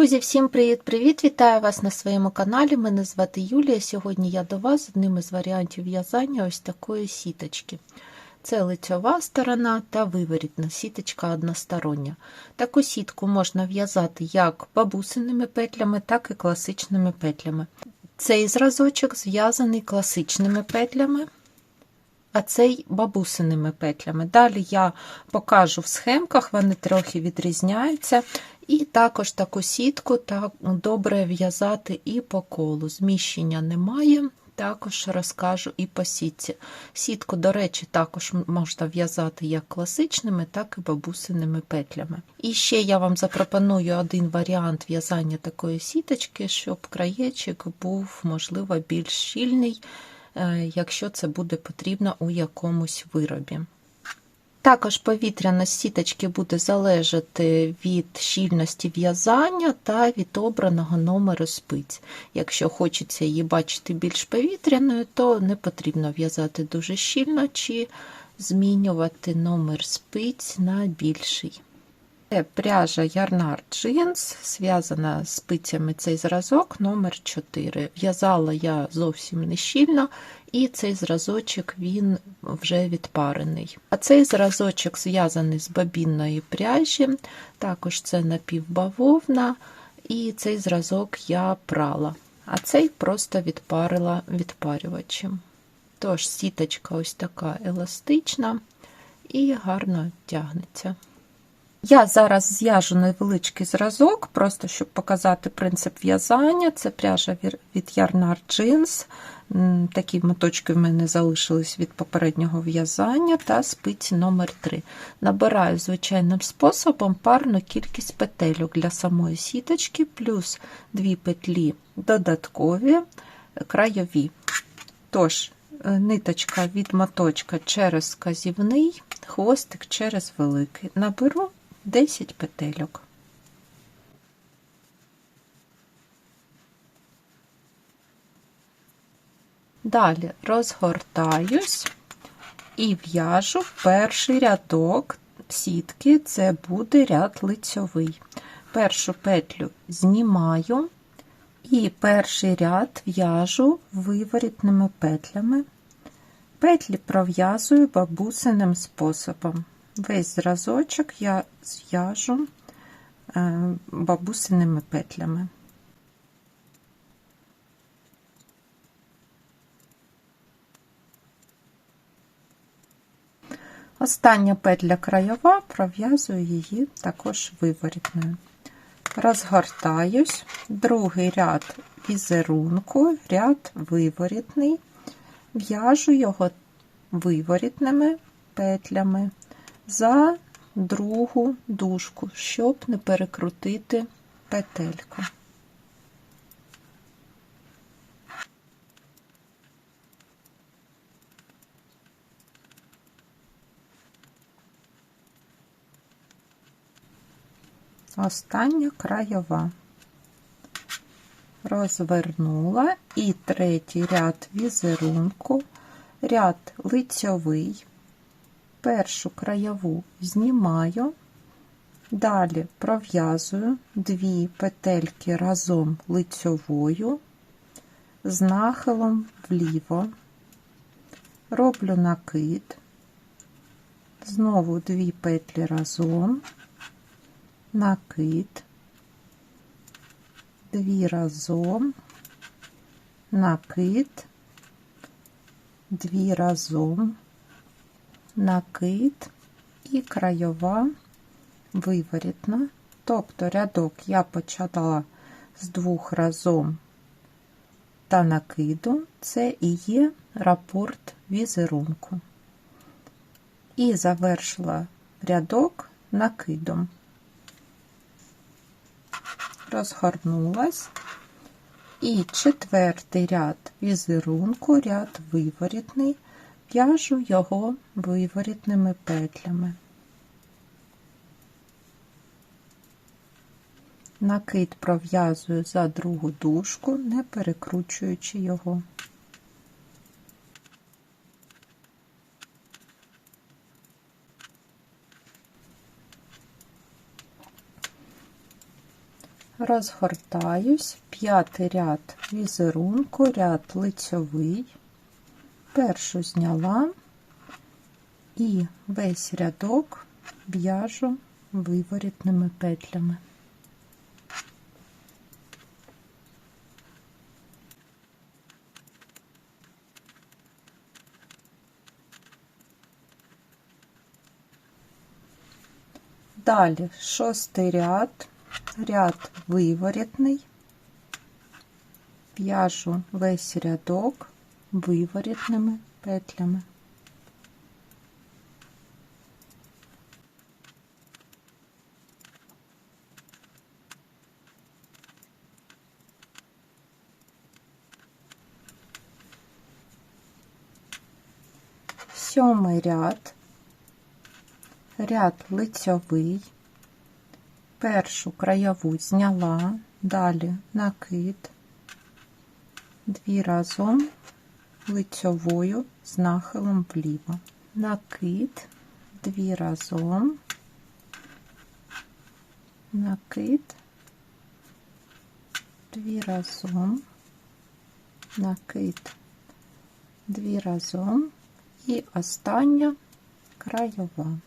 Друзі, всім привіт-привіт! Вітаю вас на своєму каналі. Мене звати Юлія. Сьогодні я до вас з одним із варіантів в'язання ось такої сіточки. Це лицьова сторона та виворітна сіточка одностороння. Таку сітку можна в'язати як бабусиними петлями, так і класичними петлями. Цей зразочок зв'язаний класичними петлями, а цей бабусиними петлями. Далі я покажу в схемках, вони трохи відрізняються. І також таку сітку так добре в'язати і по колу. Зміщення немає, також розкажу і по сітці. Сітку, до речі, також можна в'язати як класичними, так і бабусиними петлями. І ще я вам запропоную один варіант в'язання такої сіточки, щоб краєчик був, можливо, більш щільний, якщо це буде потрібно у якомусь виробі. Також повітряність сіточки буде залежати від щільності в'язання та від обраного номеру спиць. Якщо хочеться її бачити більш повітряною, то не потрібно в'язати дуже щільно чи змінювати номер спиць на більший. Це пряжа Ярнар Джинс, зв'язана з спицями цей зразок номер 4 В'язала я зовсім не щільно, і цей зразочок він вже відпарений. А цей зразочок зв'язаний з бабінної пряжі, також це напівбавовна, і цей зразок я прала, а цей просто відпарила відпарювачем. Тож сіточка ось така еластична і гарно тягнеться. Я зараз зв'яжу невеличкий зразок, просто щоб показати принцип в'язання. Це пряжа від Ярнар Jeans. Такі моточки в мене залишились від попереднього в'язання та спиці номер 3 Набираю звичайним способом парну кількість петельок для самої сіточки, плюс 2 петлі додаткові краєві. Тож, е, ниточка від моточка через казівний, хвостик через великий. Наберу 10 петельок. Далі розгортаюсь і в'яжу перший рядок сітки, це буде ряд лицьовий. Першу петлю знімаю і перший ряд в'яжу виворітними петлями. Петлі пров'язую бабусиним способом. Весь зразочок я зв'яжу е, бабусиними петлями. Остання петля краєва, пров'язую її також виворітною. Розгортаюсь, другий ряд візерунку, ряд виворітний, в'яжу його виворітними петлями за другу дужку, щоб не перекрутити петельку. Остання краєва. Розвернула і третій ряд візерунку, ряд лицьовий, першу краєву знімаю, далі пров'язую дві петельки разом лицьовою, з нахилом вліво, роблю накид, знову дві петлі разом, накид, дві разом, накид, дві разом, накид і краєва виворітна, тобто рядок я почала з двох разом та накиду, це і є рапорт візерунку. І завершила рядок накидом. Розгорнулась. І четвертий ряд візерунку, ряд виворітний, в'яжу його виворітними петлями. Накид пров'язую за другу дужку, не перекручуючи його. Розгортаюсь, п'ятий ряд візерунку, ряд лицьовий, першу зняла і весь рядок в'яжу виворітними петлями. Далі шостий ряд, ряд виворітний, в'яжу весь рядок виворітними петлями. Сьомий ряд, ряд лицьовий, першу краєву зняла, далі накид, дві разом лицьовою з нахилом вліво. Накид, дві разом, накид, дві разом, накид, дві разом і остання краєва.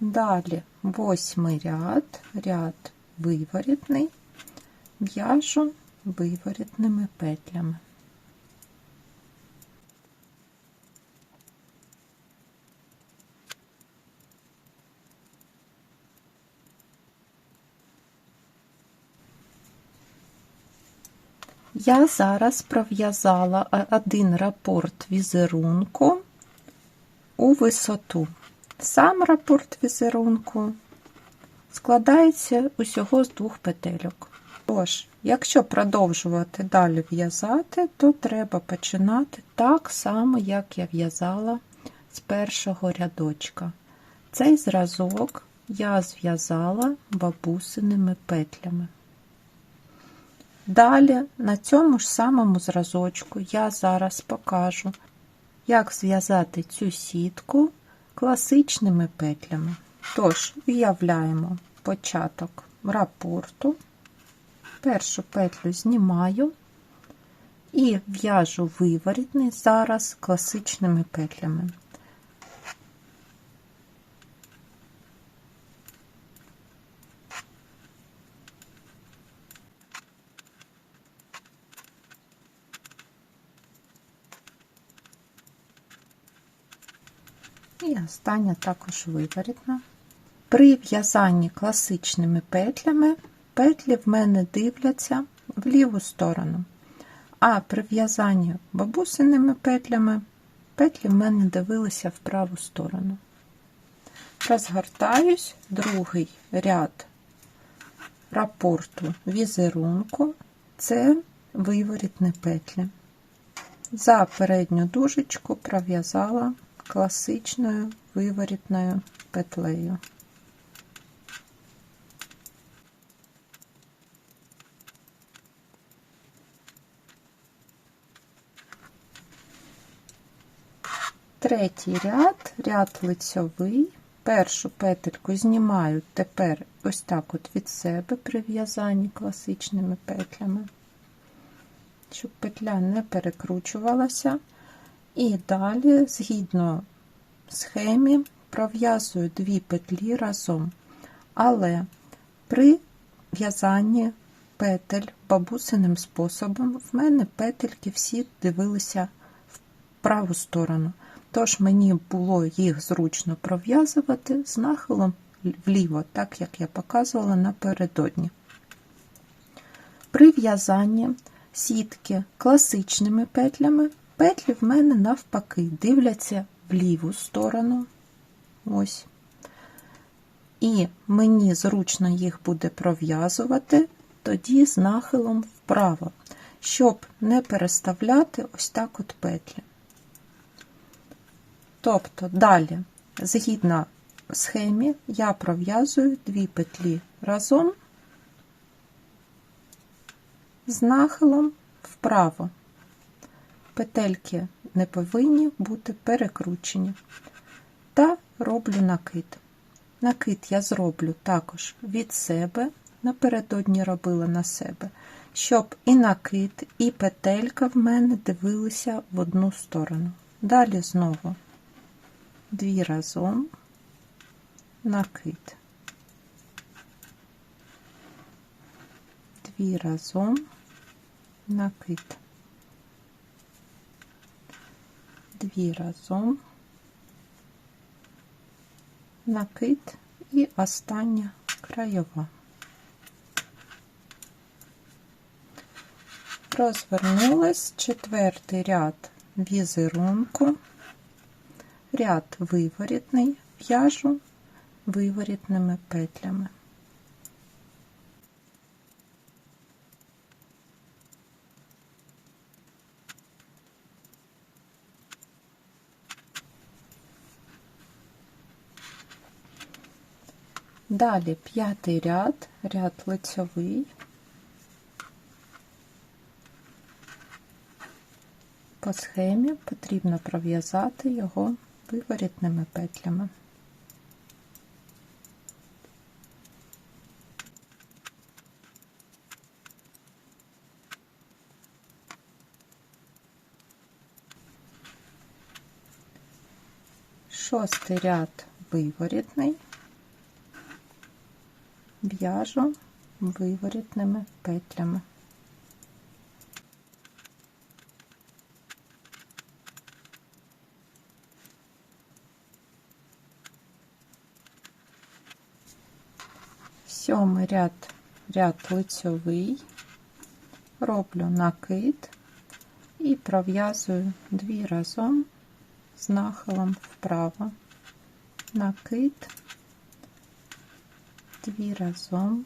Далі восьмий ряд, ряд виворітний, в'яжу виворітними петлями. Я зараз пров'язала один рапорт візерунку у висоту. Сам рапорт візерунку складається усього з двох петельок. Тож, якщо продовжувати далі в'язати, то треба починати так само, як я в'язала з першого рядочка. Цей зразок я зв'язала бабусиними петлями. Далі на цьому ж самому зразочку я зараз покажу, як зв'язати цю сітку класичними петлями. Тож, уявляємо початок рапорту, першу петлю знімаю і в'яжу виворітний зараз класичними петлями. І остання також виворітна. При в'язанні класичними петлями петлі в мене дивляться в ліву сторону, а при в'язанні бабусиними петлями петлі в мене дивилися в праву сторону. Розгортаюсь другий ряд рапорту візерунку це виворітні петлі. За передню дужечку пров'язала класичною виворітною петлею. Третій ряд, ряд лицьовий. Першу петельку знімаю тепер ось так от від себе при в'язанні класичними петлями, щоб петля не перекручувалася. І далі, згідно схемі, пров'язую дві петлі разом. Але при в'язанні петель бабусиним способом в мене петельки всі дивилися в праву сторону. Тож мені було їх зручно пров'язувати з нахилом вліво, так як я показувала напередодні. При в'язанні сітки класичними петлями петлі в мене навпаки дивляться в ліву сторону. Ось. І мені зручно їх буде пров'язувати тоді з нахилом вправо, щоб не переставляти ось так от петлі. Тобто, далі, згідно схемі, я пров'язую дві петлі разом з нахилом вправо петельки не повинні бути перекручені. Та роблю накид. Накид я зроблю також від себе, напередодні робила на себе, щоб і накид, і петелька в мене дивилися в одну сторону. Далі знову дві разом накид. Дві разом накид. Дві разом накид і остання краєва. Розвернулась четвертий ряд візерунку, ряд виворітний, в'яжу виворітними петлями. Далі п'ятий ряд, ряд лицьовий. По схемі потрібно пров'язати його виворітними петлями. Шостий ряд виворітний в'яжу виворітними петлями. Сьомий ряд, ряд лицьовий, роблю накид і пров'язую дві разом з нахилом вправо, накид дві разом,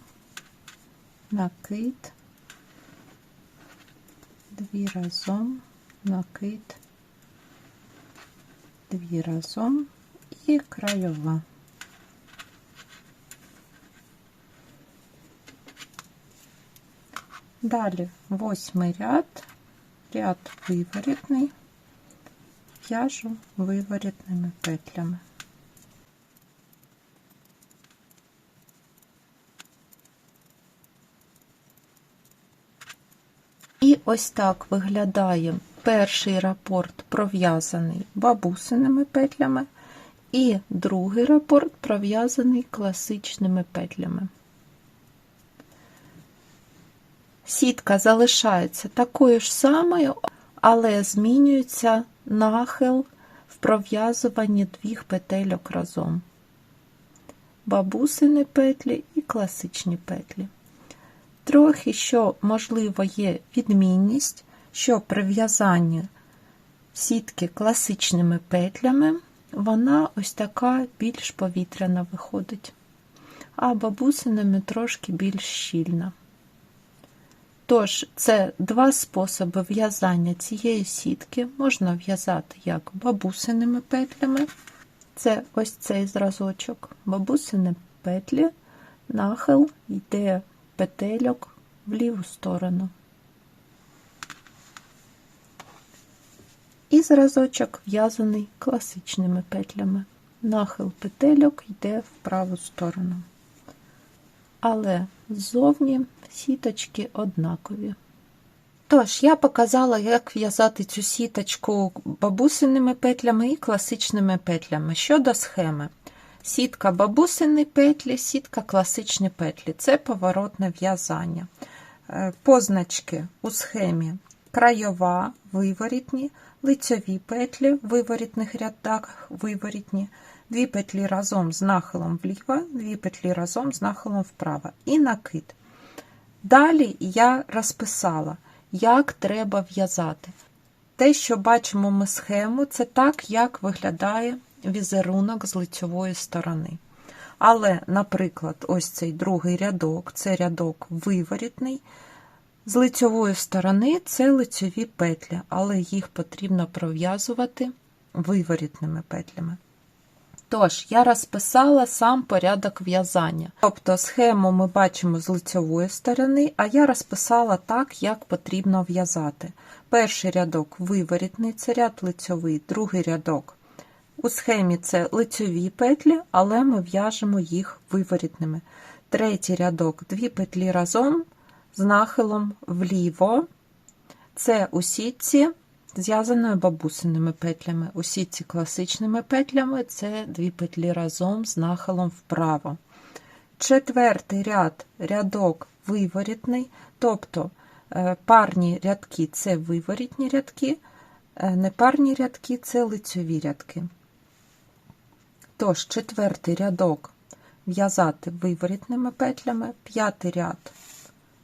накид, дві разом, накид, дві разом і краєва. Далі восьмий ряд, ряд виворітний, в'яжу виворітними петлями. І ось так виглядає перший рапорт пров'язаний бабусиними петлями, і другий рапорт пров'язаний класичними петлями. Сітка залишається такою ж самою, але змінюється нахил в пров'язуванні двох петельок разом. Бабусини петлі і класичні петлі. Трохи, що, можливо, є відмінність, що при в'язанні сітки класичними петлями, вона ось така більш повітряна виходить, а бабусинами трошки більш щільна. Тож, це два способи в'язання цієї сітки. Можна в'язати як бабусиними петлями, це ось цей зразочок, бабусини петлі, нахил йде петельок в ліву сторону. І зразочок в'язаний класичними петлями. Нахил петельок йде в праву сторону. Але ззовні сіточки однакові. Тож, я показала, як в'язати цю сіточку бабусиними петлями і класичними петлями щодо схеми. Сітка бабусини петлі, сітка класичні петлі це поворотне в'язання. Е, позначки у схемі краєва, виворітні, лицьові петлі в виворітних рядах виворітні, дві петлі разом з нахилом вліво, дві петлі разом з нахилом вправо і накид. Далі я розписала, як треба в'язати. Те, що бачимо ми схему, це так, як виглядає візерунок з лицьової сторони. Але, наприклад, ось цей другий рядок це рядок виворітний. З лицьової сторони це лицьові петлі, але їх потрібно пров'язувати виворітними петлями. Тож, я розписала сам порядок в'язання. Тобто схему ми бачимо з лицьової сторони, а я розписала так, як потрібно в'язати. Перший рядок виворітний, це ряд лицьовий, другий рядок У схемі це лицьові петлі, але ми в'яжемо їх виворітними. Третій рядок дві петлі разом з нахилом вліво. Це у сітці зв'язаною бабусиними петлями. У сітці класичними петлями це дві петлі разом з нахилом вправо. Четвертий ряд рядок виворітний, тобто е, парні рядки це виворітні рядки, е, непарні рядки це лицьові рядки. Тож, четвертий рядок. В'язати виворітними петлями, п'ятий ряд.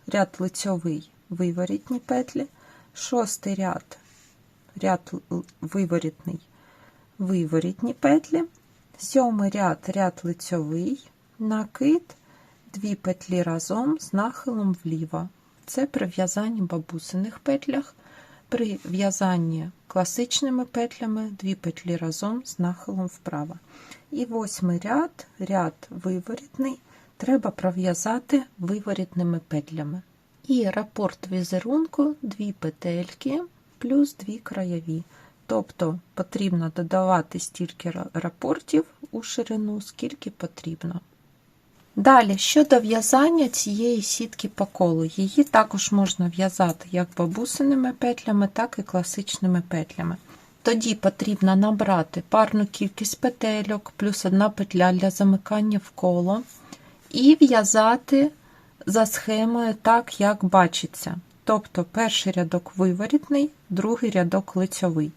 Ряд лицьовий виворітні петлі, шостий ряд. Ряд виворітний виворітні петлі, сьомий ряд ряд лицьовий, накид, дві петлі разом з нахилом вліво. Це при в'язанні бабусиних петлях, при в'язанні класичними петлями дві петлі разом з нахилом вправо. І восьмий ряд, ряд виворітний, треба пров'язати виворітними петлями. І рапорт візерунку дві петельки плюс дві краєві. Тобто потрібно додавати стільки рапортів у ширину, скільки потрібно. Далі, щодо в'язання цієї сітки по колу, її також можна в'язати як бабусиними петлями, так і класичними петлями. Тоді потрібно набрати парну кількість петельок, плюс одна петля для замикання в коло, і в'язати за схемою так, як бачиться. Тобто перший рядок виворітний, другий рядок лицьовий.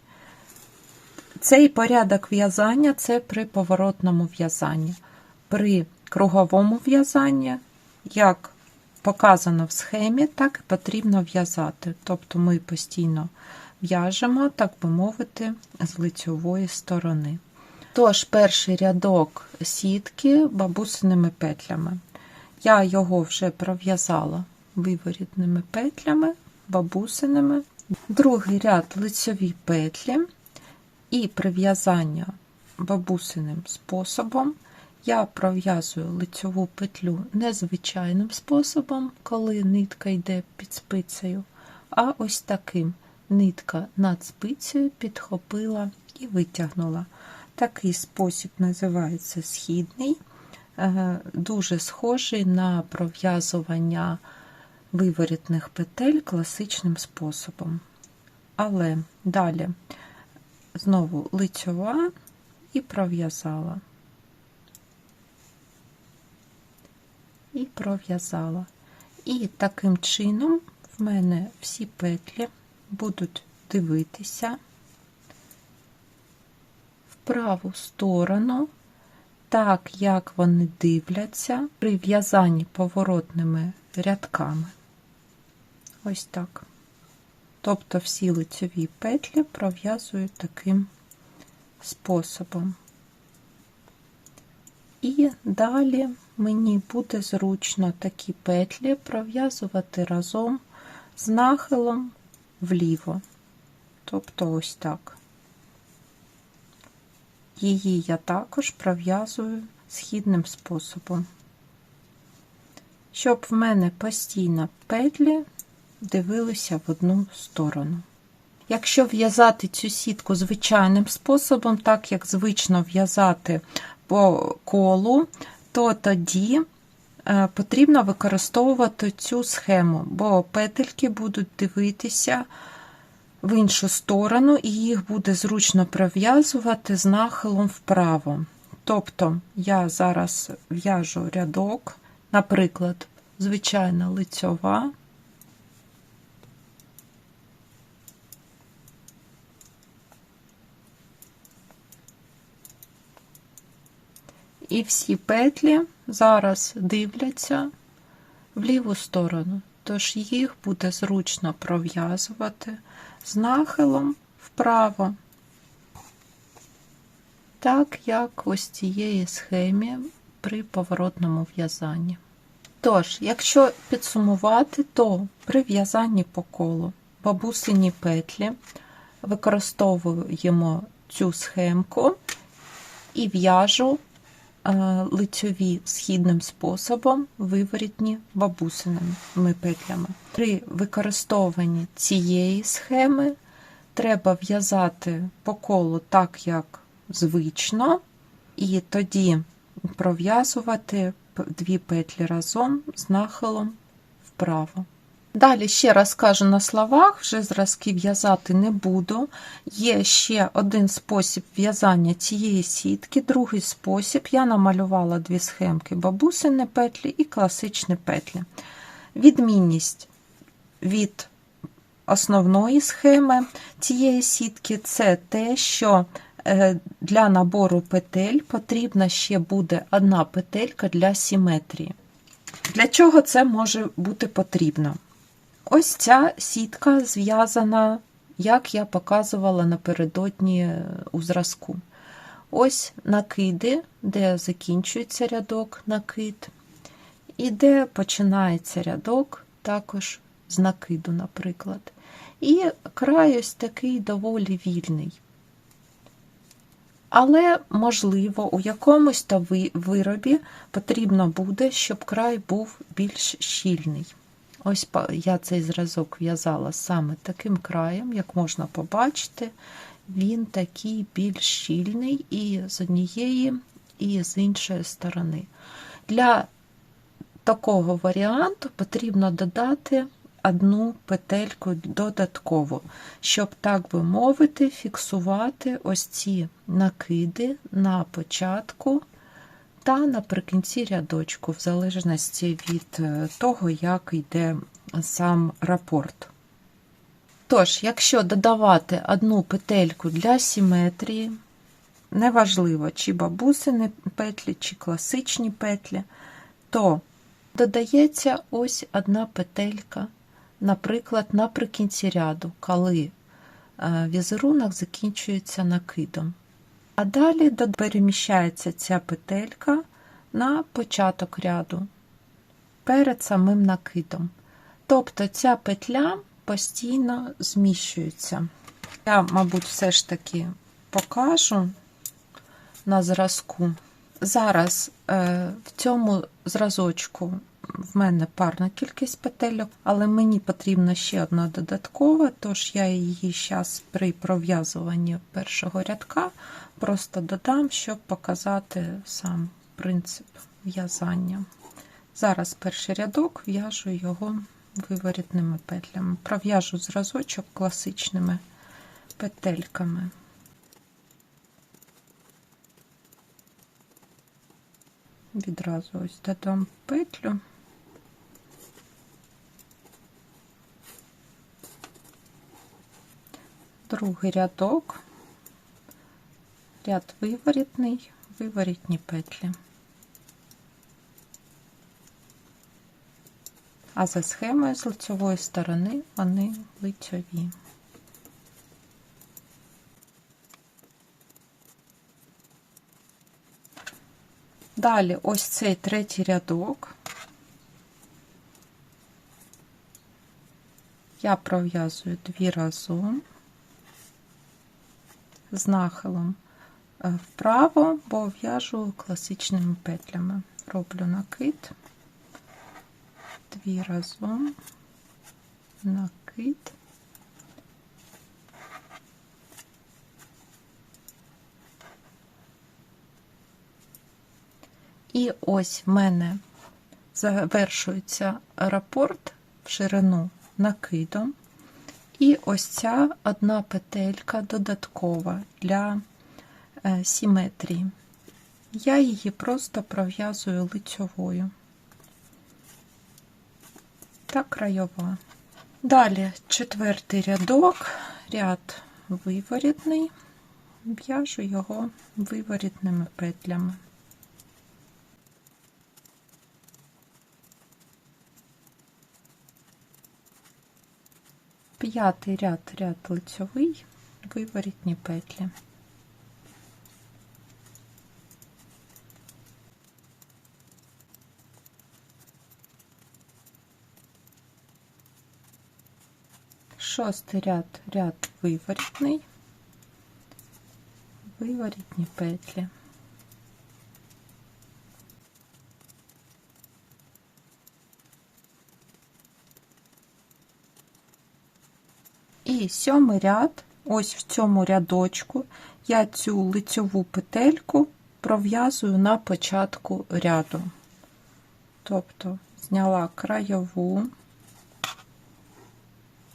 Цей порядок в'язання це при поворотному в'язанні. При круговому в'язанні, як показано в схемі, так і потрібно в'язати. Тобто ми постійно в'яжемо, так би мовити, з лицьової сторони. Тож, перший рядок сітки бабусиними петлями. Я його вже пров'язала виворітними петлями, бабусиними. Другий ряд лицьові петлі і прив'язання бабусиним способом. Я пров'язую лицьову петлю незвичайним способом, коли нитка йде під спицею, а ось таким нитка над спицею підхопила і витягнула. Такий спосіб називається східний, е, дуже схожий на пров'язування виворітних петель класичним способом. Але далі знову лицьова і пров'язала. І пров'язала. І таким чином в мене всі петлі будуть дивитися в праву сторону, так як вони дивляться при в'язанні поворотними рядками. Ось так. Тобто всі лицьові петлі пров'язую таким способом. І далі мені буде зручно такі петлі пров'язувати разом з нахилом вліво. Тобто ось так. Її я також пров'язую східним способом. Щоб в мене постійно петлі дивилися в одну сторону. Якщо в'язати цю сітку звичайним способом, так як звично в'язати по колу, то тоді потрібно використовувати цю схему, бо петельки будуть дивитися в іншу сторону, і їх буде зручно пров'язувати з нахилом вправо. Тобто я зараз в'яжу рядок, наприклад, звичайна лицьова. І всі петлі зараз дивляться в ліву сторону, тож їх буде зручно пров'язувати з нахилом вправо, так як ось цієї схемі при поворотному в'язанні. Тож, якщо підсумувати, то при в'язанні по колу бабусині петлі використовуємо цю схемку і в'яжу лицьові східним способом, виворітні бабусиними петлями. При використовуванні цієї схеми треба в'язати по колу так, як звично, і тоді пров'язувати дві петлі разом з нахилом вправо. Далі ще раз кажу на словах, вже зразки в'язати не буду. Є ще один спосіб в'язання цієї сітки, другий спосіб. Я намалювала дві схемки бабусини петлі і класичні петлі. Відмінність від основної схеми цієї сітки це те, що е, для набору петель потрібна ще буде одна петелька для симетрії. Для чого це може бути потрібно? Ось ця сітка зв'язана, як я показувала напередодні е, у зразку. Ось накиди, де закінчується рядок накид, і де починається рядок, також з накиду, наприклад. І край ось такий доволі вільний. Але, можливо, у якомусь ви- виробі потрібно буде, щоб край був більш щільний. Ось я цей зразок в'язала саме таким краєм, як можна побачити, він такий більш щільний і з однієї, і з іншої сторони. Для такого варіанту потрібно додати одну петельку додатково, щоб, так би мовити, фіксувати ось ці накиди на початку та наприкінці рядочку, в залежності від е, того, як йде сам рапорт. Тож, якщо додавати одну петельку для симетрії, неважливо, чи бабусини петлі, чи класичні петлі, то додається ось одна петелька, наприклад, наприкінці ряду, коли е, візерунок закінчується накидом. А далі переміщається ця петелька на початок ряду перед самим накидом. Тобто ця петля постійно зміщується. Я, мабуть, все ж таки покажу на зразку. Зараз е, в цьому зразочку в мене парна кількість петельок, але мені потрібна ще одна додаткова, тож я її зараз при пров'язуванні першого рядка просто додам, щоб показати сам принцип в'язання. Зараз перший рядок в'яжу його виворітними петлями. Пров'яжу зразочок класичними петельками. Відразу ось додам петлю. Другий рядок, ряд виворітний, виворітні петлі. А за схемою з лицевої сторони вони лицьові. Далі ось цей третій рядок. Я пров'язую дві разом з нахилом вправо, бо в'яжу класичними петлями. Роблю накид, дві разом, накид. І ось в мене завершується рапорт в ширину накидом. І ось ця одна петелька додаткова для е, симетрії. Я її просто пров'язую лицьовою та краєва. Далі четвертий рядок, ряд виворітний, в'яжу його виворітними петлями. П'ятий ряд ряд лицьовий, виворітні петлі. Шостий ряд ряд виворітний, виворітні петлі. І сьомий ряд ось в цьому рядочку я цю лицьову петельку пров'язую на початку ряду. Тобто зняла краєву,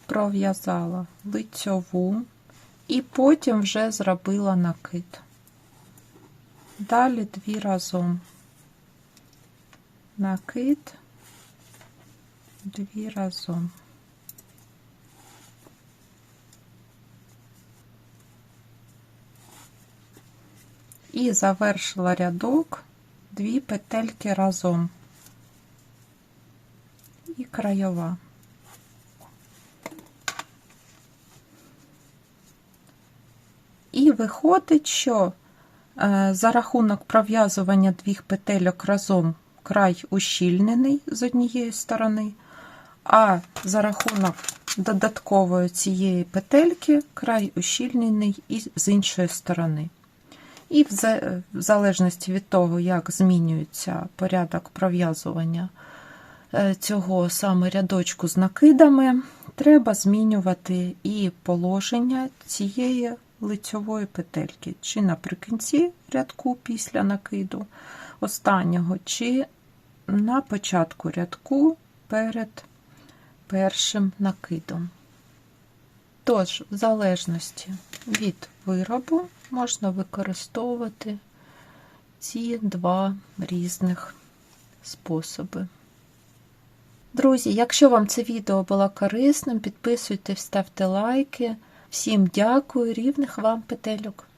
пров'язала лицьову і потім вже зробила накид. Далі дві разом. Накид, дві разом. І завершила рядок дві петельки разом і краєва. І виходить, що е, за рахунок пров'язування двох петельок разом край ущільнений з однієї сторони, а за рахунок додаткової цієї петельки край ущільнений і з іншої сторони. І в залежності від того, як змінюється порядок пров'язування е, цього саме рядочку з накидами, треба змінювати і положення цієї лицьової петельки, чи наприкінці рядку після накиду останнього, чи на початку рядку перед першим накидом. Тож, в залежності від виробу можна використовувати ці два різних способи. Друзі, якщо вам це відео було корисним, підписуйтесь, ставте лайки. Всім дякую, рівних вам петельок!